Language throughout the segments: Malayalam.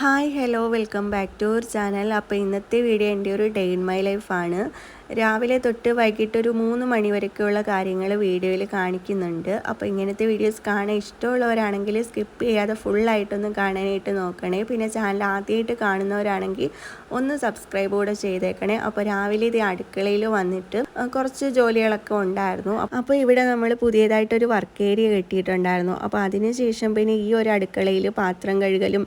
Hi hello welcome back to our channel അപ്പോൾ ഇന്നത്തെ വീഡിയോ എന്റെ ഒരു ഡേ ഇൻ മൈ ലൈഫാണ് രാവിലെ തൊട്ട് വൈകിട്ട് ഒരു മൂന്ന് മണി വരെയൊക്കെയുള്ള കാര്യങ്ങൾ വീഡിയോയിൽ കാണിക്കുന്നുണ്ട്. അപ്പോൾ ഇങ്ങനത്തെ വീഡിയോസ് കാണാൻ ഇഷ്ടമുള്ളവരാണെങ്കിൽ സ്കിപ്പ് ചെയ്യാതെ ഫുള്ളായിട്ടൊന്ന് കാണാനായിട്ട് നോക്കണേ. പിന്നെ ചാനൽ ആദ്യമായിട്ട് കാണുന്നവരാണെങ്കിൽ ഒന്ന് സബ്സ്ക്രൈബ് കൂടെ ചെയ്തേക്കണേ. അപ്പോൾ രാവിലെ ഇത് അടുക്കളയിൽ വന്നിട്ട് കുറച്ച് ജോലികളൊക്കെ ഉണ്ടായിരുന്നു. അപ്പോൾ ഇവിടെ നമ്മൾ പുതിയതായിട്ടൊരു വർക്ക് ഏരിയ കിട്ടിയിട്ടുണ്ടായിരുന്നു. അപ്പോൾ അതിനുശേഷം പിന്നെ ഈ ഒരു അടുക്കളയിൽ പാത്രം കഴുകലും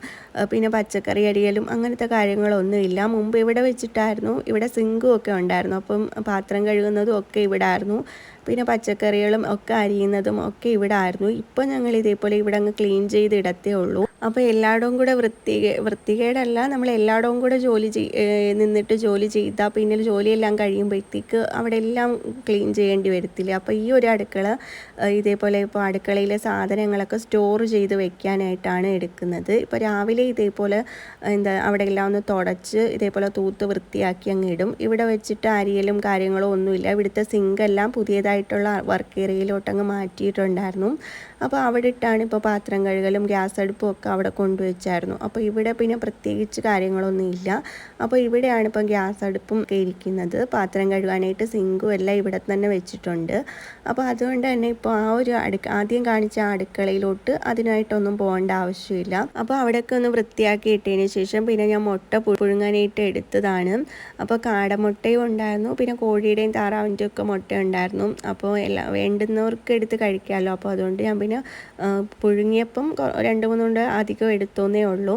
പിന്നെ പച്ചക്കറി അരിയലും അങ്ങനത്തെ കാര്യങ്ങളൊന്നുമില്ല. മുമ്പ് ഇവിടെ വെച്ചിട്ടായിരുന്നു. ഇവിടെ സിങ്കും ഒക്കെ ഉണ്ടായിരുന്നു. അപ്പോൾ അപ്പം പാത്രം കഴുകുന്നതും ഒക്കെ ഇവിടെ ആയിരുന്നു പിന്നെ പച്ചക്കറികളും ഒക്കെ അരിയുന്നതും ഒക്കെ ഇവിടെ ആയിരുന്നു ഇപ്പം ഞങ്ങൾ ഇതേപോലെ ഇവിടെ അങ്ങ് ക്ലീൻ ചെയ്ത് ഇടത്തേ ഉള്ളൂ. അപ്പോൾ എല്ലായിടവും കൂടെ വൃത്തി വൃത്തികേടല്ല നമ്മൾ എല്ലായിടവും കൂടെ ജോലി നിന്നിട്ട് ജോലി ചെയ്താൽ പിന്നെ ജോലിയെല്ലാം കഴിയുമ്പോഴത്തേക്ക് അവിടെ എല്ലാം ക്ലീൻ ചെയ്യേണ്ടി വരത്തില്ല. അപ്പോൾ ഈ ഒരു അടുക്കള ഇതേപോലെ ഇപ്പോൾ അടുക്കളയിലെ സാധനങ്ങളൊക്കെ സ്റ്റോർ ചെയ്ത് വെക്കാനായിട്ടാണ് എടുക്കുന്നത്. ഇപ്പോൾ രാവിലെ ഇതേപോലെ എന്താ അവിടെ എല്ലാം ഒന്ന് തുടച്ച് ഇതേപോലെ തൂത്ത് വൃത്തിയാക്കി അങ്ങ് ഇടും. ഇവിടെ വെച്ചിട്ട് അരിയലും കാര്യങ്ങളും ഒന്നുമില്ല. ഇവിടുത്തെ സിങ്കെല്ലാം പുതിയതായിട്ടുള്ള വർക്ക് ഏരിയയിലോട്ടങ്ങ് മാറ്റിയിട്ടുണ്ടായിരുന്നു. അപ്പോൾ അവിടെ ഇട്ടാണ് ഇപ്പോൾ പാത്രം കഴുകലും ഗ്യാസ് അടുപ്പും ഒക്കെ അവിടെ കൊണ്ടുവച്ചായിരുന്നു. അപ്പോൾ ഇവിടെ പിന്നെ പ്രത്യേകിച്ച് കാര്യങ്ങളൊന്നും ഇല്ല. അപ്പോൾ ഇവിടെയാണ് ഇപ്പോൾ ഗ്യാസ് അടുപ്പും ഇരിക്കുന്നത്. പാത്രം കഴുകാനായിട്ട് സിങ്കും എല്ലാം ഇവിടെ തന്നെ വെച്ചിട്ടുണ്ട്. അപ്പോൾ അതുകൊണ്ട് തന്നെ ഇപ്പോൾ ആ ഒരു അടുക്ക ആദ്യം കാണിച്ച അടുക്കളയിലോട്ട് അതിനായിട്ടൊന്നും പോകേണ്ട ആവശ്യമില്ല. അപ്പോൾ അവിടെയൊക്കെ ഒന്ന് വൃത്തിയാക്കി ഇട്ടതിന് ശേഷം പിന്നെ ഞാൻ മുട്ട പുഴുങ്ങാനായിട്ട് എടുത്തതാണ്. അപ്പോൾ കാടമുട്ടയും ഉണ്ടായിരുന്നു. പിന്നെ കോഴിയുടെയും താറാവിന്റെയും ഒക്കെ മുട്ട ഉണ്ടായിരുന്നു. അപ്പോൾ എല്ലാ വേണ്ടുന്നവർക്ക് എടുത്ത് കഴിക്കാമല്ലോ. അപ്പോൾ അതുകൊണ്ട് ഞാൻ പിന്നെ പുഴുങ്ങിയപ്പം രണ്ട് മൂന്നുകൊണ്ട് അധികം എടുത്തോന്നേ ഉള്ളൂ.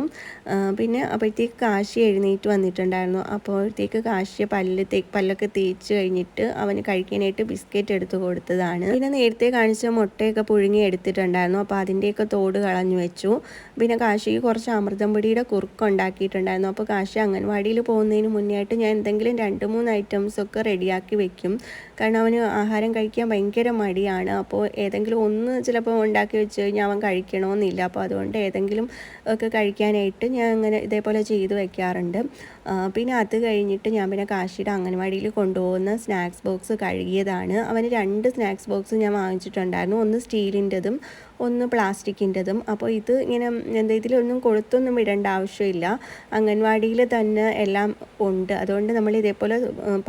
പിന്നെ അപ്പോഴത്തേക്ക് കാശി എഴുന്നേറ്റ് വന്നിട്ടുണ്ടായിരുന്നു. അപ്പോഴത്തേക്ക് കാശിയെ പല്ല് പല്ലൊക്കെ തേച്ച് കഴിഞ്ഞിട്ട് അവന് കഴിക്കാനായിട്ട് ബിസ്ക്കറ്റ് എടുത്ത് കൊടുത്തതാണ്. പിന്നെ നേരത്തെ കാണിച്ച മുട്ടയൊക്കെ പുഴുങ്ങി എടുത്തിട്ടുണ്ടായിരുന്നു. അപ്പോൾ അതിന്റെയൊക്കെ തോട് കളഞ്ഞു വെച്ചു. പിന്നെ കാശിക്ക് കുറച്ച് അമൃതം പൊടിയുടെ കുറുക്ക് ഉണ്ടാക്കിയിട്ടുണ്ടായിരുന്നു. അപ്പോൾ കാശി അംഗൻവാടിയിൽ പോകുന്നതിന് മുന്നേ ഞാൻ എന്തെങ്കിലും രണ്ട് മൂന്ന് ഐറ്റംസ് ഒക്കെ റെഡിയാക്കി വെക്കും. കാരണം അവന് ആഹാരം കഴിക്കാൻ ഭയങ്കര മടിയാണ്. അപ്പോൾ ഏതെങ്കിലും ഒന്ന് ചിലപ്പോൾ ഉണ്ടാക്കി വെച്ച് കഴിഞ്ഞാൽ അവൻ കഴിക്കണമെന്നില്ല. അപ്പോൾ അതുകൊണ്ട് ഏതെങ്കിലും ഒക്കെ കഴിക്കാനായിട്ട് ഞാൻ അങ്ങനെ ഇതേപോലെ ചെയ്ത് വെക്കാറുണ്ട്. പിന്നെ അത് കഴിഞ്ഞിട്ട് ഞാൻ പിന്നെ കാശിയുടെ അംഗൻവാടിയിൽ കൊണ്ടുപോകുന്ന സ്നാക്സ് ബോക്സ് കഴുകിയതാണ്. അവന് രണ്ട് സ്നാക്സ് ബോക്സ് ഞാൻ വാങ്ങിച്ചിട്ടുണ്ടായിരുന്നു. ഒന്ന് സ്റ്റീലിന്റെതും ഒന്ന് പ്ലാസ്റ്റിക്കിന്റെതും. അപ്പോൾ ഇത് ഇങ്ങനെ എന്താ ഇതിലൊന്നും കൊളുത്തൊന്നും ഇടേണ്ട ആവശ്യമില്ല. അംഗൻവാടിയിൽ തന്നെ എല്ലാം ഉണ്ട്. അതുകൊണ്ട് നമ്മൾ ഇതേപോലെ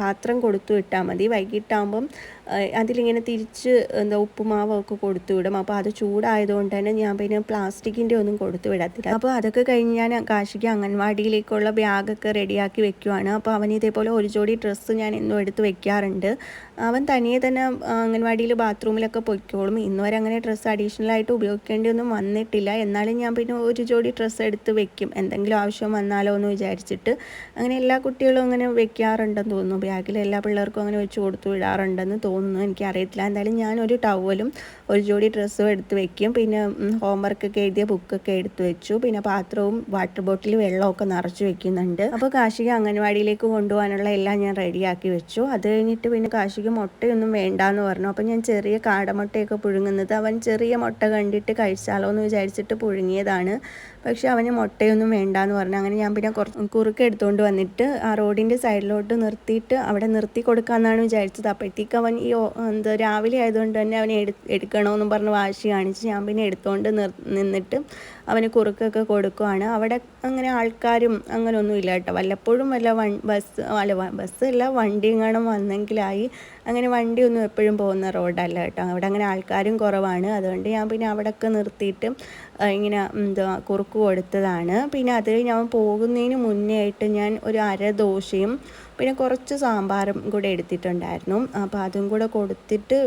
പാത്രം കൊടുത്തു വിട്ടാൽ മതി. വൈകിട്ടാകുമ്പം അതിലിങ്ങനെ തിരിച്ച് എന്താ ഉപ്പുമാവൊക്കെ കൊടുത്തു വിടും. അപ്പോൾ അത് ചൂടായതുകൊണ്ട് തന്നെ ഞാൻ പിന്നെ പ്ലാസ്റ്റിക്കിന്റെ ഒന്നും കൊടുത്തു വിടത്തില്ല. അപ്പോൾ അതൊക്കെ കഴിഞ്ഞ് ഞാൻ കാശിക്ക് അംഗൻവാടിയിലേക്കുള്ള ബാഗൊക്കെ റെഡിയാക്കി വെക്കുവാണ്. അപ്പോൾ അവൻ ഇതേപോലെ ഒരു ജോഡി ഡ്രസ്സ് ഞാൻ എന്നും എടുത്ത് വെക്കാറുണ്ട്. അവൻ തനിയെ തന്നെ അംഗൻവാടിയിൽ ബാത്റൂമിലൊക്കെ പൊയ്ക്കോളും. ഇന്ന് വരെ അങ്ങനെ ഡ്രസ്സ് അഡീഷണൽ ആയിട്ട് ഉപയോഗിക്കേണ്ടിയൊന്നും വന്നിട്ടില്ല. എന്നാലും ഞാൻ പിന്നെ ഒരു ജോഡി ഡ്രസ്സ് എടുത്ത് വെക്കും. എന്തെങ്കിലും ആവശ്യം വന്നാലോ എന്ന് വിചാരിച്ചിട്ട് അങ്ങനെ എല്ലാ കുട്ടികളും അങ്ങനെ വെക്കാറുണ്ടെന്ന് തോന്നുന്നു. ബാഗിൽ എല്ലാ പിള്ളേർക്കും അങ്ങനെ വെച്ച് കൊടുത്തു വിടാറുണ്ടെന്ന് തോന്നുന്നു. എനിക്കറിയത്തില്ല. എന്തായാലും ഞാൻ ഒരു ടവലും ഒരു ജോഡി ഡ്രസ്സും എടുത്ത് വെക്കും. പിന്നെ ഹോംവർക്കൊക്കെ എഴുതിയ ബുക്കൊക്കെ എടുത്ത് വെച്ചു. പിന്നെ പാത്രവും വാട്ടർ ബോട്ടിൽ വെള്ളമൊക്കെ നിറച്ച് വെക്കുന്നുണ്ട്. അപ്പോൾ കാർഷിക അംഗൻവാടിയിലേക്ക് കൊണ്ടുപോകാനുള്ള എല്ലാം ഞാൻ റെഡിയാക്കി വെച്ചു. അത് കഴിഞ്ഞിട്ട് പിന്നെ കാശിക മുട്ടയൊന്നും വേണ്ടാന്ന് പറഞ്ഞു. അപ്പോൾ ഞാൻ ചെറിയ കാടമുട്ടയൊക്കെ പുഴുങ്ങുന്നത്. അവൻ ചെറിയ മുട്ട കണ്ടിട്ട് കഴിച്ചാലോ എന്ന് വിചാരിച്ചിട്ട് പുഴുങ്ങിയതാണ്. പക്ഷേ അവന് മുട്ടയൊന്നും വേണ്ട എന്ന് പറഞ്ഞു. അങ്ങനെ ഞാൻ പിന്നെ കുറച്ച് കുറുക്ക് എടുത്തുകൊണ്ട് വന്നിട്ട് ആ റോഡിന്റെ സൈഡിലോട്ട് നിർത്തിയിട്ട് അവിടെ നിർത്തി കൊടുക്കാമെന്നാണ് വിചാരിച്ചത്. അപ്പോഴത്തേക്ക് അവൻ ഈ എന്താ രാവിലെ ആയതുകൊണ്ട് തന്നെ അവനെ എടു എടുക്കണമെന്നും പറഞ്ഞ് വാശി കാണിച്ച് ഞാൻ പിന്നെ എടുത്തുകൊണ്ട് നിർ നിന്നിട്ട് അവന് കുറുക്കൊക്കെ കൊടുക്കുവാണ്. അവിടെ അങ്ങനെ ആൾക്കാരും അങ്ങനെ ഒന്നും ഇല്ല കേട്ടോ. വല്ലപ്പോഴും വല്ല വൺ ബസ് അല്ല ബസ് അല്ല വണ്ടി വന്നെങ്കിലായി അങ്ങനെ വണ്ടിയൊന്നും എപ്പോഴും പോകുന്ന റോഡല്ല കേട്ടോ. അവിടെ അങ്ങനെ ആൾക്കാരും കുറവാണ്. അതുകൊണ്ട് ഞാൻ പിന്നെ അവിടെയൊക്കെ നിർത്തിയിട്ട് ഇങ്ങനെ എന്താ കുറുക്ക് കൊടുത്തതാണ്. പിന്നെ അത് ഞാൻ പോകുന്നതിന് മുന്നേ ആയിട്ട് ഞാൻ ഒരു അര ദോശയും പിന്നെ കുറച്ച് സാമ്പാറും കൂടെ എടുത്തിട്ടുണ്ടായിരുന്നു. അപ്പോൾ അതും കൂടെ കൊടുത്തിട്ട്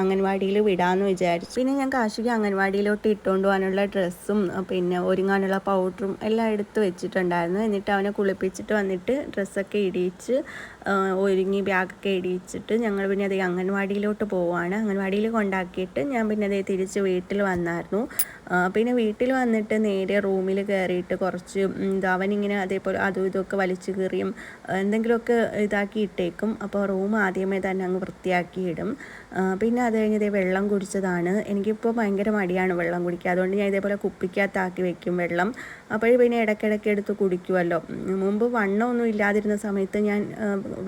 അംഗൻവാടിയിൽ വിടാമെന്ന് വിചാരിച്ചു. പിന്നെ ഞാൻ കാശിക്ക് അംഗൻവാടിയിലോട്ട് ഇട്ടുകൊണ്ട് പോകാനുള്ള ഡ്രസ്സും പിന്നെ ഒരുങ്ങാനുള്ള പൗഡറും എല്ലാം എടുത്ത് വെച്ചിട്ടുണ്ടായിരുന്നു. എന്നിട്ട് അവനെ കുളിപ്പിച്ചിട്ട് വന്നിട്ട് ഡ്രസ്സൊക്കെ ഇടിയിച്ച് ഒരുങ്ങി ബാഗൊക്കെ ഇടിയിച്ചിട്ട് ഞങ്ങൾ പിന്നെ അതേ അംഗൻവാടിയിലോട്ട് പോവുകയാണ്. അംഗൻവാടിയിൽ കൊണ്ടാക്കിയിട്ട് ഞാൻ പിന്നെ അതേ തിരിച്ച് വീട്ടിൽ വന്നായിരുന്നു. പിന്നെ വീട്ടിൽ വന്നിട്ട് നേരെ റൂമിൽ കയറിയിട്ട് കുറച്ച് അവനിങ്ങനെ അതേപോലെ അതും ഇതൊക്കെ വലിച്ചു കീറിയും എന്തെങ്കിലുമൊക്കെ ഇതാക്കി ഇട്ടേക്കും. അപ്പോൾ റൂം ആദ്യമേ തന്നെ അങ്ങ് വൃത്തിയാക്കിയിടും പിന്നെ അത് കഴിഞ്ഞ് ഇതേ വെള്ളം കുടിച്ചതാണ്. എനിക്കിപ്പോൾ ഭയങ്കര മടിയാണ് വെള്ളം കുടിക്കുക അതുകൊണ്ട് ഞാൻ ഇതേപോലെ കുപ്പിക്കകത്താക്കി വെക്കും വെള്ളം. അപ്പോൾ പിന്നെ ഇടയ്ക്കിടയ്ക്ക് എടുത്ത് കുടിക്കുമല്ലോ മുമ്പ് വണ്ണമൊന്നും ഇല്ലാതിരുന്ന സമയത്ത് ഞാൻ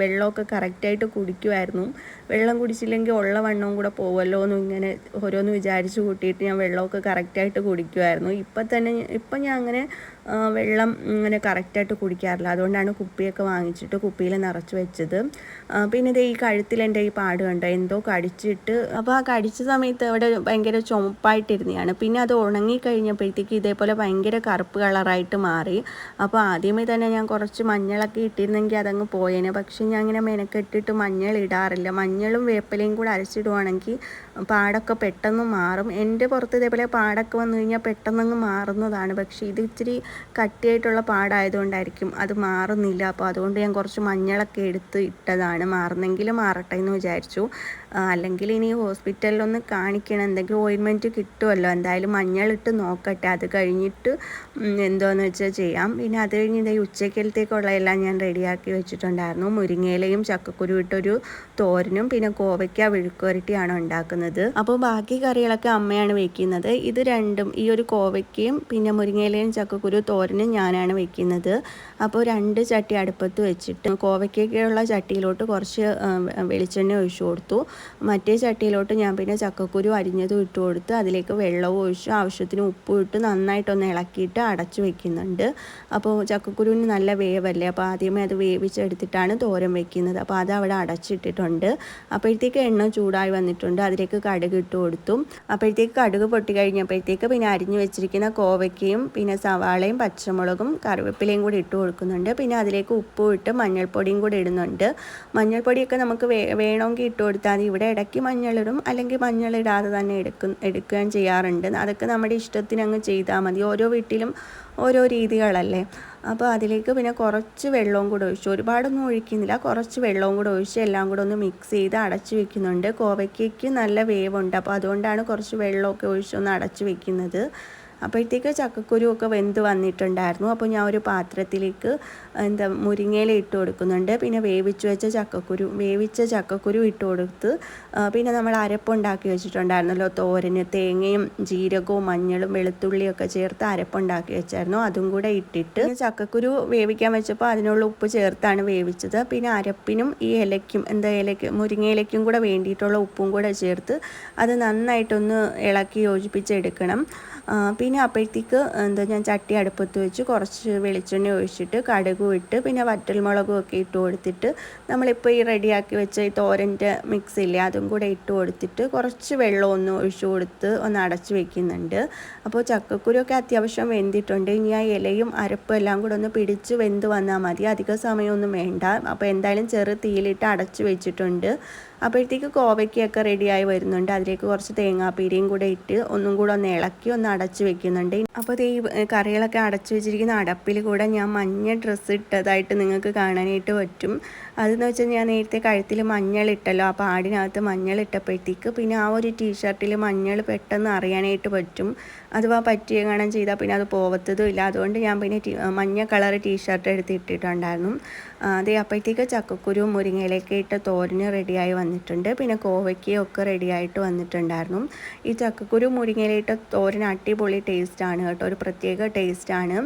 വെള്ളമൊക്കെ കറക്റ്റായിട്ട് കുടിക്കുമായിരുന്നു വെള്ളം കുടിച്ചില്ലെങ്കിൽ ഉള്ള വണ്ണവും കൂടെ പോവല്ലോ എന്നും ഇങ്ങനെ ഓരോന്ന് വിചാരിച്ച് കൂട്ടിയിട്ട് ഞാൻ വെള്ളമൊക്കെ കറക്റ്റായിട്ട് കുടിക്കുമായിരുന്നു ഇപ്പം തന്നെ ഇപ്പം ഞാൻ അങ്ങനെ വെള്ളം ഇങ്ങനെ കറക്റ്റായിട്ട് കുടിക്കാറില്ല. അതുകൊണ്ടാണ് കുപ്പിയൊക്കെ വാങ്ങിച്ചിട്ട് കുപ്പിയിൽ നിറച്ച് വെച്ചത്. പിന്നെ ദേ ഈ കഴുത്തിൽ എന്റെ ഈ പാട് കണ്ടോ? എന്തോ കടിച്ചിട്ട് അപ്പോൾ ആ കടിച്ച സമയത്ത് അവിടെ ഭയങ്കര ചുമപ്പായിട്ടിരുന്നതാണ്. പിന്നെ അത് ഉണങ്ങി കഴിഞ്ഞപ്പോഴത്തേക്ക് ഇതേപോലെ ഭയങ്കര കറുപ്പ് കളറായിട്ട് മാറി. അപ്പോൾ ആദ്യമേ തന്നെ ഞാൻ കുറച്ച് മഞ്ഞളൊക്കെ ഇട്ടിരുന്നെങ്കിൽ അതങ്ങ് പോയേനെ. പക്ഷേ ഞാൻ ഇങ്ങനെ മെനക്കെട്ടിട്ട് മഞ്ഞൾ ഇടാറില്ല. മഞ്ഞളും വേപ്പിലയും കൂടെ അരച്ചിടുവാണെങ്കിൽ പാടൊക്കെ പെട്ടെന്ന് മാറും. എന്റെ പുറത്ത് ഇതേപോലെ പാടൊക്കെ വന്നു കഴിഞ്ഞാൽ പെട്ടെന്നങ്ങ് മാറുന്നതാണ്. പക്ഷേ ഇത് ഇച്ചിരി കട്ടിയായിട്ടുള്ള പാടായതുകൊണ്ടായിരിക്കും അത് മാറുന്നില്ല. അപ്പോൾ അതുകൊണ്ട് ഞാൻ കുറച്ച് മഞ്ഞളൊക്കെ എടുത്ത് ഇട്ടതാണ്. മാറുന്നെങ്കിൽ മാറട്ടെ എന്ന് വിചാരിച്ചു. അല്ലെങ്കിൽ ഇനി ഹോസ്പിറ്റലിലൊന്ന് കാണിക്കണം. എന്തെങ്കിലും ഓയിൻമെന്റ് കിട്ടുമല്ലോ. എന്തായാലും മഞ്ഞളിട്ട് നോക്കട്ടെ. അത് കഴിഞ്ഞിട്ട് എന്തോന്ന് വെച്ചാൽ ചെയ്യാം. പിന്നെ അത് കഴിഞ്ഞ് ഇതായി ഉച്ചക്കലത്തേക്കുള്ള എല്ലാം ഞാൻ റെഡിയാക്കി വെച്ചിട്ടുണ്ടായിരുന്നു. മുരിങ്ങയിലയും ചക്കക്കുരു ഇട്ടൊരു തോരനും പിന്നെ കോവയ്ക്ക വിഴുക്കുരട്ടിയാണ് ഉണ്ടാക്കുന്നത്. അപ്പോൾ ബാക്കി കറികളൊക്കെ അമ്മയാണ് വെക്കുന്നത്. ഇത് രണ്ടും ഈ ഒരു കോവയ്ക്കയും പിന്നെ മുരിങ്ങയിലയും ചക്കക്കുരു തോരനും ഞാനാണ് വെക്കുന്നത്. അപ്പോൾ രണ്ട് ചട്ടി അടുപ്പത്ത് വെച്ചിട്ട് കോവയ്ക്കൊക്കെയുള്ള ചട്ടിയിലോട്ട് കുറച്ച് വെളിച്ചെണ്ണ ഒഴിച്ചു കൊടുത്തു. മറ്റേ ചട്ടിയിലോട്ട് ഞാൻ പിന്നെ ചക്കക്കുരു അരിഞ്ഞതും ഇട്ട് കൊടുത്ത് അതിലേക്ക് വെള്ളവും ഒഴിച്ച് ആവശ്യത്തിന് ഉപ്പും ഇട്ട് നന്നായിട്ടൊന്ന് ഇളക്കിയിട്ട് അടച്ചു വെക്കുന്നുണ്ട്. അപ്പോൾ ചക്കക്കുരുവിന് നല്ല വേവല്ലേ? അപ്പോൾ ആദ്യമേ അത് വേവിച്ചെടുത്തിട്ടാണ് തോരൻ വെക്കുന്നത്. അപ്പോൾ അത് അവിടെ അടച്ചിട്ടിട്ടുണ്ട്. അപ്പോഴത്തേക്ക് എണ്ണ ചൂടായി വന്നിട്ടുണ്ട്. അതിലേക്ക് കടുക് ഇട്ട് കൊടുത്തു. അപ്പോഴത്തേക്ക് കടുക് പൊട്ടി കഴിഞ്ഞപ്പോഴത്തേക്ക് പിന്നെ അരിഞ്ഞു വെച്ചിരിക്കുന്ന കോവയ്ക്കയും പിന്നെ സവാളയും പച്ചമുളകും കറിവേപ്പിലയും കൂടി ഇട്ട് കൊടുക്കുന്നുണ്ട്. പിന്നെ അതിലേക്ക് ഉപ്പും ഇട്ട് മഞ്ഞൾപ്പൊടിയും കൂടി ഇടുന്നുണ്ട്. മഞ്ഞൾപ്പൊടിയൊക്കെ നമുക്ക് വേണമെങ്കിൽ ഇട്ട് കൊടുത്താൽ മതി. ഇവിടെ ഇടയ്ക്ക് മഞ്ഞളിടും അല്ലെങ്കിൽ മഞ്ഞളിടാതെ തന്നെ എടുക്കും എടുക്കുകയും ചെയ്യാറുണ്ട്. അതൊക്കെ നമ്മുടെ ഇഷ്ടത്തിന് അങ്ങ് ചെയ്താൽ മതി. ഓരോ വീട്ടിലും ഓരോ രീതികളല്ലേ. അപ്പോൾ അതിലേക്ക് പിന്നെ കുറച്ച് വെള്ളവും കൂടെ ഒഴിച്ചു ഒരുപാടൊന്നും ഒഴിക്കുന്നില്ല. കുറച്ച് വെള്ളവും കൂടെ ഒഴിച്ച് എല്ലാം കൂടെ ഒന്ന് മിക്സ് ചെയ്ത് അടച്ചു വെക്കുന്നുണ്ട്. കോവയ്ക്കയ്ക്ക് നല്ല വേവുണ്ട്. അപ്പോൾ അതുകൊണ്ടാണ് കുറച്ച് വെള്ളമൊക്കെ ഒഴിച്ചൊന്ന് അടച്ചു അടച്ച് വെക്കുന്നത്. അപ്പോഴത്തേക്ക് ചക്കക്കുരു ഒക്കെ വെന്ത് വന്നിട്ടുണ്ടായിരുന്നു. അപ്പോൾ ഞാൻ ഒരു പാത്രത്തിലേക്ക് എന്താ മുരിങ്ങയില ഇട്ട് കൊടുക്കുന്നുണ്ട്. പിന്നെ വേവിച്ച് വെച്ച ചക്കക്കുരു വേവിച്ച ചക്കക്കുരു ഇട്ട് കൊടുത്ത് പിന്നെ നമ്മൾ അരപ്പുണ്ടാക്കി വെച്ചിട്ടുണ്ടായിരുന്നല്ലോ. തോരന് തേങ്ങയും ജീരകവും മഞ്ഞളും വെളുത്തുള്ളിയും ഒക്കെ ചേർത്ത് അരപ്പുണ്ടാക്കി വെച്ചായിരുന്നു. അതും കൂടെ ഇട്ടിട്ട് ചക്കക്കുരു വേവിക്കാൻ വെച്ചപ്പോൾ അതിനുള്ള ഉപ്പ് ചേർത്താണ് വേവിച്ചത്. പിന്നെ അരപ്പിനും ഈ ഇലയ്ക്കും എന്താ ഇലയ്ക്ക് മുരിങ്ങയിലയ്ക്കും കൂടെ വേണ്ടിയിട്ടുള്ള ഉപ്പും കൂടെ ചേർത്ത് അത് നന്നായിട്ടൊന്ന് ഇളക്കി യോജിപ്പിച്ചെടുക്കണം. പിന്നെ അപ്പോഴത്തേക്ക് എന്താ ഞാൻ ചട്ടി അടുപ്പത്ത് വെച്ച് കുറച്ച് വെളിച്ചെണ്ണ ഒഴിച്ചിട്ട് കടുകും ഇട്ട് പിന്നെ വറ്റൽമുളകും ഒക്കെ ഇട്ട് കൊടുത്തിട്ട് നമ്മളിപ്പോൾ ഈ റെഡിയാക്കി വെച്ച ഈ തോരന്റെ മിക്സ് ഇല്ലേ അതും കൂടെ ഇട്ട് കൊടുത്തിട്ട് കുറച്ച് വെള്ളം ഒന്ന് ഒഴിച്ചു കൊടുത്ത് ഒന്ന് അടച്ച് വെക്കുന്നുണ്ട്. അപ്പോൾ ചക്കക്കുരൊക്കെ അത്യാവശ്യം വെന്തിട്ടുണ്ട്. ഇനി ആ ഇലയും അരപ്പും എല്ലാം കൂടെ ഒന്ന് പിടിച്ച് വെന്ത് വന്നാൽ മതി. അധിക സമയമൊന്നും വേണ്ട. അപ്പോൾ എന്തായാലും ചെറു തീയിലിട്ട് അടച്ച് വെച്ചിട്ടുണ്ട്. അപ്പോഴത്തേക്ക് കോവയ്ക്കൊക്കെ റെഡിയായി വരുന്നുണ്ട്. അതിലേക്ക് കുറച്ച് തേങ്ങാപ്പീരയും കൂടെ ഇട്ട് ഒന്നും കൂടെ ഒന്ന് ഇളക്കി ഒന്ന് അടച്ച് വെക്കുന്നുണ്ട്. അപ്പോൾ ഈ കറികളൊക്കെ അടച്ചു വെച്ചിരിക്കുന്ന അടപ്പിൽ കൂടെ ഞാൻ മഞ്ഞ ഡ്രസ്സ് ഇട്ടതായിട്ട് നിങ്ങൾക്ക് കാണാനായിട്ട് പറ്റും. അതെന്ന് വെച്ചാൽ ഞാൻ നേരത്തെ കഴുത്തിൽ മഞ്ഞൾ ഇട്ടല്ലോ. ആ പാടിനകത്ത് മഞ്ഞൾ ഇട്ടപ്പോഴത്തേക്ക് പിന്നെ ആ ഒരു ടീഷർട്ടിൽ മഞ്ഞൾ പെട്ടെന്ന് അറിയാനായിട്ട് പറ്റും. അഥവാ പറ്റിയ കാണാൻ ചെയ്താൽ പിന്നെ അത് പോകത്തതും ഇല്ല. അതുകൊണ്ട് ഞാൻ പിന്നെ മഞ്ഞ കളർ ടീഷർട്ട് എടുത്ത് ഇട്ടിട്ടുണ്ടായിരുന്നു. അതെ അപ്പോഴത്തേക്ക് ചക്കക്കുരു മുരിങ്ങയിലേക്ക് ഇട്ട് തോരന് റെഡിയായി വന്നിട്ടുണ്ട്. പിന്നെ കോവയ്ക്കയും ഒക്കെ റെഡിയായിട്ട് വന്നിട്ടുണ്ടായിരുന്നു. ഈ ചക്കക്കുരു മുരിങ്ങയിലിട്ട് തോരൻ അടിപൊളി ടേസ്റ്റാണ് കേട്ടോ. ഒരു പ്രത്യേക ടേസ്റ്റാണ്.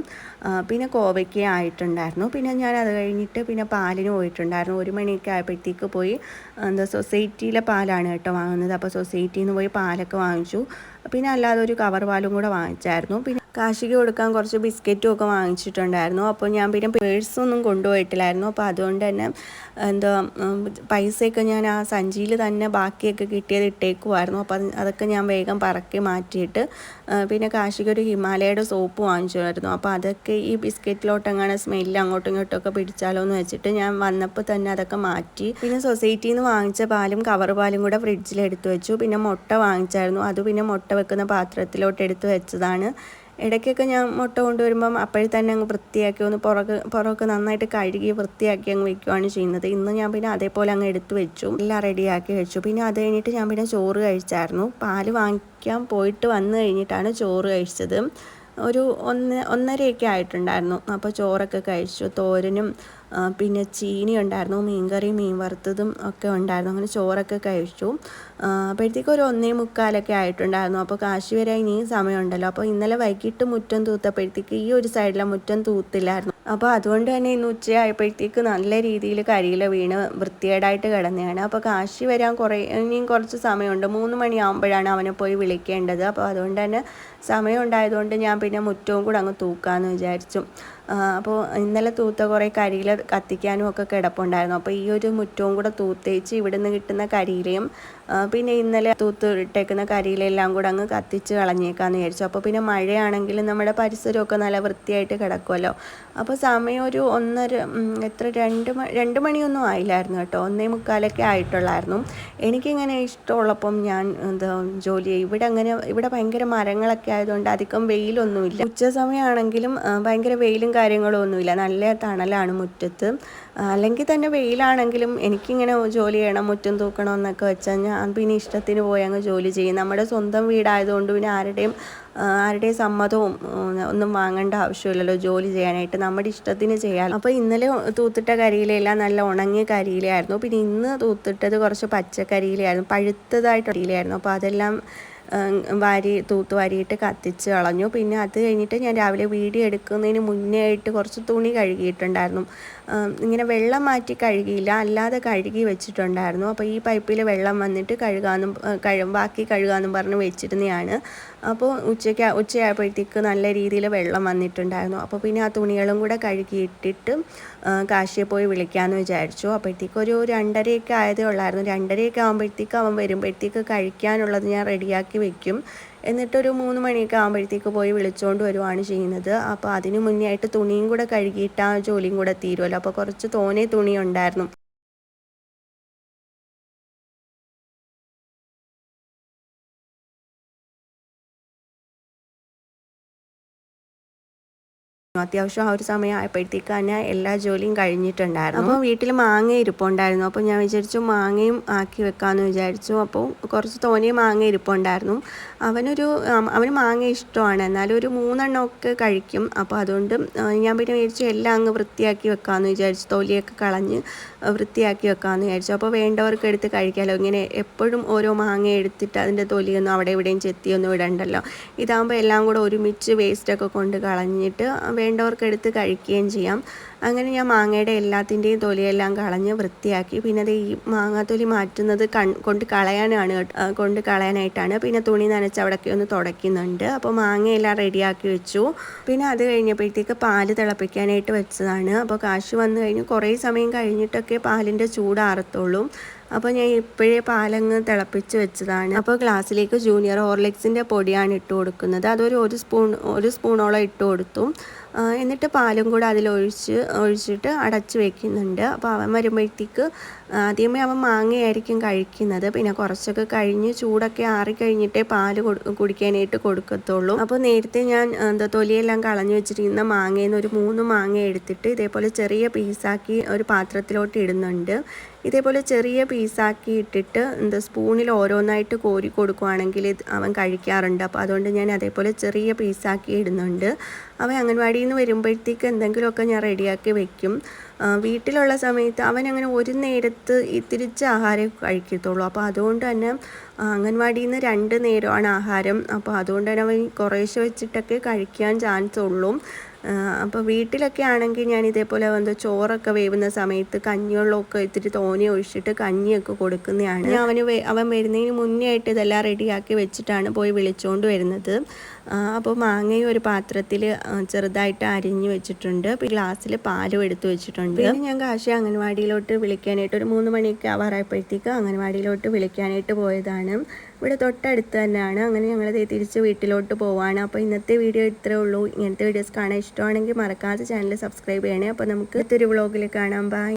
പിന്നെ കോവയ്ക്ക ആയിട്ടുണ്ടായിരുന്നു. പിന്നെ ഞാൻ അത് കഴിഞ്ഞിട്ട് പിന്നെ പാലിന് പോയിട്ടുണ്ടായിരുന്നു. ഒരു മണിയൊക്കെ ആയപ്പോഴത്തേക്ക് പോയി എന്താ സൊസൈറ്റിയിലെ പാലാണ് കേട്ടോ വാങ്ങുന്നത്. അപ്പോൾ സൊസൈറ്റിയിൽ നിന്ന് പോയി പാലൊക്കെ വാങ്ങിച്ചു. പിന്നെ അല്ലാതെ ഒരു കവർ പാലും കൂടെ വാങ്ങിച്ചായിരുന്നു. പിന്നെ കാശിക്ക് കൊടുക്കാൻ കുറച്ച് ബിസ്ക്കറ്റും ഒക്കെ വാങ്ങിച്ചിട്ടുണ്ടായിരുന്നു. അപ്പോൾ ഞാൻ പിന്നെ പേഴ്സൊന്നും കൊണ്ടുപോയിട്ടില്ലായിരുന്നു. അപ്പോൾ അതുകൊണ്ട് തന്നെ എന്താ പൈസയൊക്കെ ഞാൻ ആ സഞ്ചിയിൽ തന്നെ ബാക്കിയൊക്കെ കിട്ടിയത് ഇട്ടേക്കുമായിരുന്നു അപ്പോൾ അതൊക്കെ ഞാൻ വേഗം പറക്കി മാറ്റിയിട്ട് പിന്നെ കാശിക്ക് ഒരു ഹിമാലയയുടെ സോപ്പ് വാങ്ങിച്ചായിരുന്നു അപ്പോൾ അതൊക്കെ ഈ ബിസ്ക്കറ്റിലോട്ട് അങ്ങനെ സ്മെല്ല് അങ്ങോട്ടും ഇങ്ങോട്ടും ഒക്കെ പിടിച്ചാലോ എന്ന് വെച്ചിട്ട് ഞാൻ വന്നപ്പോൾ തന്നെ അതൊക്കെ മാറ്റി. പിന്നെ സൊസൈറ്റിയിൽ നിന്ന് വാങ്ങിച്ച പാലും കവർ പാലും കൂടെ ഫ്രിഡ്ജിൽ എടുത്തു വെച്ചു. പിന്നെ മുട്ട വാങ്ങിച്ചായിരുന്നു. അത് പിന്നെ മുട്ട വെക്കുന്ന പാത്രത്തിലോട്ട് എടുത്തു വെച്ചതാണ്. ഇടയ്ക്കൊക്കെ ഞാൻ മുട്ട കൊണ്ടുവരുമ്പം അപ്പോഴേ തന്നെ അങ്ങ് വൃത്തിയാക്കി ഒന്ന് പുറകെ പുറമൊക്കെ നന്നായിട്ട് കഴുകി വൃത്തിയാക്കി അങ്ങ് വെക്കുകയാണ് ചെയ്യുന്നത്. ഇന്ന് ഞാൻ പിന്നെ അതേപോലെ അങ്ങ് എടുത്തു വെച്ചു. എല്ലാം റെഡിയാക്കി വെച്ചു. പിന്നെ അത് കഴിഞ്ഞിട്ട് ഞാൻ പിന്നെ ചോറ് കഴിച്ചായിരുന്നു. പാൽ വാങ്ങിക്കാൻ പോയിട്ട് വന്നു കഴിഞ്ഞിട്ടാണ് ചോറ് കഴിച്ചത്. ഒരു ഒന്ന് ഒന്നരയൊക്കെ ആയിട്ടുണ്ടായിരുന്നു. അപ്പോൾ ചോറൊക്കെ കഴിച്ചു. തോരനും പിന്നെ ചീനി ഉണ്ടായിരുന്നു മീൻകറി മീൻ വറുത്തതും ഒക്കെ ഉണ്ടായിരുന്നു. അങ്ങനെ ചോറൊക്കെ കഴിച്ചു. അപ്പോഴത്തേക്കും ഒരു ഒന്നേ മുക്കാലൊക്കെ ആയിട്ടുണ്ടായിരുന്നു. അപ്പോൾ കാശി വരെ ഇനിയും സമയമുണ്ടല്ലോ. അപ്പോൾ ഇന്നലെ വൈകിട്ട് മുറ്റം തൂത്തപ്പോഴത്തേക്ക് ഈ ഒരു സൈഡിലെ മുറ്റം തൂത്തില്ലായിരുന്നു. അപ്പോൾ അതുകൊണ്ട് തന്നെ ഇന്ന് ഉച്ചയായപ്പോഴത്തേക്ക് നല്ല രീതിയിൽ കരിയില വീണ് വൃത്തികേടായിട്ട് കിടന്നതാണ്. അപ്പോൾ കാശി വരാൻ കുറേ ഇനിയും കുറച്ച് സമയമുണ്ട്. മൂന്ന് മണിയാകുമ്പോഴാണ് അവനെ പോയി വിളിക്കേണ്ടത്. അപ്പോൾ അതുകൊണ്ട് തന്നെ സമയം ഉണ്ടായതുകൊണ്ട് ഞാൻ പിന്നെ മുറ്റവും കൂടെ അങ്ങ് തൂക്കാമെന്ന് വിചാരിച്ചു. അപ്പോൾ ഇന്നലെ തൂത്ത കുറേ കരിയില കത്തിക്കാനും ഒക്കെ കിടപ്പുണ്ടായിരുന്നു. അപ്പോൾ ഈ ഒരു മുറ്റവും കൂടെ തൂത്തേച്ച് ഇവിടെ നിന്ന് കിട്ടുന്ന കരിയിലയും പിന്നെ ഇന്നലെ തൂത്ത് ഇട്ടേക്കുന്ന കരിയിലെല്ലാം കൂടെ അങ്ങ് കത്തിച്ച് കളഞ്ഞേക്കാമെന്ന് വിചാരിച്ചു. അപ്പോൾ പിന്നെ മഴയാണെങ്കിൽ നമ്മുടെ പരിസരമൊക്കെ നല്ല വൃത്തിയായിട്ട് കിടക്കുമല്ലോ. അപ്പോൾ സമയം ഒരു ഒന്നര എത്ര രണ്ട് രണ്ട് മണിയൊന്നും ആയില്ലായിരുന്നു കേട്ടോ. ഒന്നേ മുക്കാലൊക്കെ ആയിട്ടുള്ളായിരുന്നു. എനിക്കിങ്ങനെ ഇഷ്ടമുള്ളപ്പം ഞാൻ എന്താ ജോലി ഇവിടെ അങ്ങനെ ഇവിടെ ഭയങ്കര മരങ്ങളൊക്കെ ആയതുകൊണ്ട് അധികം വെയിലൊന്നുമില്ല. ഉച്ച സമയമാണെങ്കിലും ഭയങ്കര വെയിലും കാര്യങ്ങളും ഒന്നുമില്ല. നല്ല തണലാണ് മുറ്റത്ത്. അല്ലെങ്കിൽ തന്നെ വെയിലാണെങ്കിലും എനിക്കിങ്ങനെ ജോലി ചെയ്യണം മുറ്റം തൂക്കണം എന്നൊക്കെ വെച്ചാൽ ഞാൻ പിന്നെ ഇഷ്ടത്തിന് പോയി അങ്ങ് ജോലി ചെയ്യും. നമ്മുടെ സ്വന്തം വീടായതുകൊണ്ട് പിന്നെ ആരുടെയും ആരുടെയും സമ്മതവും ഒന്നും വാങ്ങേണ്ട ആവശ്യമില്ലല്ലോ ജോലി ചെയ്യാനായിട്ട്. നമ്മുടെ ഇഷ്ടത്തിന് ചെയ്യാം. അപ്പോൾ ഇന്നലെ തൂത്തിട്ട കരിയിലെല്ലാം നല്ല ഉണങ്ങിയ കരിയിലായിരുന്നു പിന്നെ ഇന്ന് തൂത്തിട്ടത് കുറച്ച് പച്ചക്കരിയിലായിരുന്നു പഴുത്തതായിട്ട് കരിയിലായിരുന്നു അപ്പോൾ അതെല്ലാം വാരി തൂത്തുവാരിയിട്ട് കത്തിച്ച് കളഞ്ഞു. പിന്നെ അത് കഴിഞ്ഞിട്ട് ഞാൻ രാവിലെ വീഡിയോ എടുക്കുന്നതിന് മുന്നേ ആയിട്ട് കുറച്ച് തുണി കഴുകിയിട്ടുണ്ടായിരുന്നു. ഇങ്ങനെ വെള്ളം മാറ്റി കഴുകിയില്ല അല്ലാതെ കഴുകി വെച്ചിട്ടുണ്ടായിരുന്നു. അപ്പോൾ ഈ പൈപ്പിൽ വെള്ളം വന്നിട്ട് കഴുകാനും കഴു ബാക്കി കഴുകാനും പറഞ്ഞ് വെച്ചിരുന്നതാണ് അപ്പോൾ ഉച്ചയ്ക്ക് ഉച്ചയായപ്പോഴത്തേക്ക് നല്ല രീതിയിൽ വെള്ളം വന്നിട്ടുണ്ടായിരുന്നു. അപ്പോൾ പിന്നെ ആ തുണികളും കൂടെ കഴുകിയിട്ടിട്ട് കാശിയെ പോയി വിളിക്കാമെന്ന് വിചാരിച്ചു. അപ്പോഴത്തേക്ക് ഒരു രണ്ടരയൊക്കെ ആയതേ ഉള്ളായിരുന്നു. രണ്ടരയൊക്കെ ആകുമ്പോഴത്തേക്ക് അവൻ വരുമ്പോഴത്തേക്ക് കഴിക്കാനുള്ളത് ഞാൻ റെഡിയാക്കി വെക്കും. എന്നിട്ടൊരു മൂന്ന് മണിയൊക്കെ ആകുമ്പോഴത്തേക്ക് പോയി വിളിച്ചുകൊണ്ട് വരുവാണ് ചെയ്യുന്നത്. അപ്പോൾ അതിന് മുന്നേ ആയിട്ട് തുണിയും കൂടെ കഴുകിയിട്ട് ആ ജോലിയും കൂടെ തീരുമല്ലോ അപ്പോൾ കുറച്ച് തോനെ തുണി ഉണ്ടായിരുന്നു. അത്യാവശ്യം ആ ഒരു സമയം ആയപ്പോഴത്തേക്ക് തന്നെ എല്ലാ ജോലിയും കഴിഞ്ഞിട്ടുണ്ടായിരുന്നു. അപ്പോൾ വീട്ടിൽ മാങ്ങ ഇരിപ്പുണ്ടായിരുന്നു. അപ്പോൾ ഞാൻ വിചാരിച്ചു മാങ്ങയും ആക്കി വെക്കാമെന്ന് വിചാരിച്ചു. അപ്പോൾ കുറച്ച് തോനെ മാങ്ങ ഇരിപ്പുണ്ടായിരുന്നു. അവനൊരു അവന് മാങ്ങ ഇഷ്ടമാണ്. എന്നാലും ഒരു മൂന്നെണ്ണമൊക്കെ കഴിക്കും. അപ്പോൾ അതുകൊണ്ട് ഞാൻ പിന്നെ വിചാരിച്ചു എല്ലാം അങ്ങ് വൃത്തിയാക്കി വെക്കാമെന്ന് വിചാരിച്ചു. തോലിയൊക്കെ കളഞ്ഞ് വൃത്തിയാക്കി വെക്കാമെന്ന് വിചാരിച്ചു. അപ്പോൾ വേണ്ടവർക്ക് എടുത്ത് കഴിക്കാമല്ലോ. ഇങ്ങനെ എപ്പോഴും ഓരോ മാങ്ങ എടുത്തിട്ട് അതിന്റെ തൊലിയൊന്നും അവിടെ എവിടെയും ചെത്തിയൊന്നും ഇടണ്ടല്ലോ. ഇതാകുമ്പോൾ എല്ലാം കൂടെ ഒരുമിച്ച് വേസ്റ്റൊക്കെ കൊണ്ട് കളഞ്ഞിട്ട് വേണ്ടവർക്ക് എടുത്ത് കഴിക്കുകയും ചെയ്യാം. അങ്ങനെ ഞാൻ മാങ്ങയുടെ എല്ലാത്തിന്റെയും തൊലിയെല്ലാം കളഞ്ഞ് വൃത്തിയാക്കി. പിന്നെ അത് ഈ മാങ്ങാത്തൊലി മാറ്റുന്നത് കൺ കൊണ്ട് കളയാനാണ് കൊണ്ട് കളയാനായിട്ടാണ്. പിന്നെ തുണി നനച്ച് അവിടെയൊക്കെ ഒന്ന് തുടയ്ക്കുന്നുണ്ട്. അപ്പോൾ മാങ്ങയെല്ലാം റെഡിയാക്കി വെച്ചു. പിന്നെ അത് കഴിഞ്ഞപ്പോഴത്തേക്ക് പാൽ തിളപ്പിക്കാനായിട്ട് വെച്ചതാണ്. അപ്പോൾ കാശ് വന്നു കഴിഞ്ഞ് കുറേ സമയം കഴിഞ്ഞിട്ടൊക്കെ പാലിന്റെ ചൂടാറത്തുള്ളൂ അപ്പോൾ ഞാൻ ഇപ്പോഴേ പാലങ്ങ് തിളപ്പിച്ച് വെച്ചതാണ്. അപ്പോൾ ഗ്ലാസ്സിലേക്ക് ജൂനിയർ ഹോർലിക്സിന്റെ പൊടിയാണ് ഇട്ട് കൊടുക്കുന്നത്. അതൊരു ഒരു സ്പൂൺ ഒരു സ്പൂണോളം ഇട്ട് കൊടുത്തു. എന്നിട്ട് പാലും കൂടെ അതിലൊഴിച്ച് ഒഴിച്ചിട്ട് അടച്ച് വെക്കുന്നുണ്ട്. അപ്പോൾ അവൻ വരുമ്പോഴത്തേക്ക് ആദ്യമേ അവൻ മാങ്ങയായിരിക്കും കഴിക്കുന്നത്. പിന്നെ കുറച്ചൊക്കെ കഴിഞ്ഞ് ചൂടൊക്കെ ആറിക്കഴിഞ്ഞിട്ടേ പാൽ കുടിക്കാനായിട്ട് കൊടുക്കത്തുള്ളൂ. അപ്പോൾ നേരത്തെ ഞാൻ എന്താ തൊലിയെല്ലാം കളഞ്ഞു വെച്ചിരിക്കുന്ന മാങ്ങയിൽ നിന്ന് ഒരു മൂന്ന് മാങ്ങ എടുത്തിട്ട് ഇതേപോലെ ചെറിയ പീസാക്കി ഒരു പാത്രത്തിലോട്ട് ഇടുന്നുണ്ട്. ഇതേപോലെ ചെറിയ പീസാക്കി ഇട്ടിട്ട് എന്താ സ്പൂണിൽ ഓരോന്നായിട്ട് കോരി കൊടുക്കുവാണെങ്കിൽ അവൻ കഴിക്കാറുണ്ട്. അപ്പോൾ അതുകൊണ്ട് ഞാൻ അതേപോലെ ചെറിയ പീസാക്കി ഇടുന്നുണ്ട്. അവൻ അംഗൻവാടിയിൽ നിന്ന് വരുമ്പോഴത്തേക്ക് എന്തെങ്കിലുമൊക്കെ ഞാൻ റെഡിയാക്കി വെക്കും. വീട്ടിലുള്ള സമയത്ത് അവൻ അങ്ങനെ ഒരു നേരത്ത് തിരിച്ച് ആഹാരം കഴിക്കത്തുള്ളൂ. അപ്പോൾ അതുകൊണ്ട് തന്നെ അംഗൻവാടിയിൽ നിന്ന് രണ്ട് നേരമാണ് ആഹാരം. അപ്പോൾ അതുകൊണ്ട് തന്നെ അവൻ കുറേശ്ശെ വെച്ചിട്ടൊക്കെ കഴിക്കാൻ ചാൻസ് ഉള്ളൂ അപ്പോൾ വീട്ടിലൊക്കെ ആണെങ്കിൽ ഞാൻ ഇതേപോലെ വന്ന് ചോറൊക്കെ വേവുന്ന സമയത്ത് കഞ്ഞിവെള്ളമൊക്കെ ഇത്തിരി തോനെ ഒഴിച്ചിട്ട് കഞ്ഞിയൊക്കെ കൊടുക്കുന്നതാണ്. ഞാൻ അവന് അവൻ വരുന്നതിന് മുന്നേ ആയിട്ട് ഇതെല്ലാം റെഡിയാക്കി വെച്ചിട്ടാണ് പോയി വിളിച്ചുകൊണ്ട് വരുന്നത്. അപ്പോൾ മാങ്ങയും ഒരു പാത്രത്തിൽ ചെറുതായിട്ട് അരിഞ്ഞു വെച്ചിട്ടുണ്ട്. ഗ്ലാസ്സിൽ പാലും എടുത്തു വെച്ചിട്ടുണ്ട്. പിന്നെ ഞാൻ കാശി അംഗൻവാടിയിലോട്ട് വിളിക്കാനായിട്ട് ഒരു മൂന്ന് മണിയൊക്കെ ആവാറായപ്പോഴത്തേക്ക് അംഗൻവാടിയിലോട്ട് വിളിക്കാനായിട്ട് പോയതാണ്. ഇവിടെ തൊട്ടടുത്ത് തന്നെയാണ്. അങ്ങനെ ഞങ്ങൾ തിരിച്ച് വീട്ടിലോട്ട് പോവാണ്. അപ്പോൾ ഇന്നത്തെ വീഡിയോ ഇത്രേ ഉള്ളൂ. ഇങ്ങനത്തെ വീഡിയോസ് കാണാൻ ഇഷ്ടമാണെങ്കിൽ മറക്കാതെ ചാനൽ സബ്സ്ക്രൈബ് ചെയ്യണേ. അപ്പോൾ നമുക്ക് ഇത്തൊരു വ്ളോഗിൽ കാണാം. ബൈ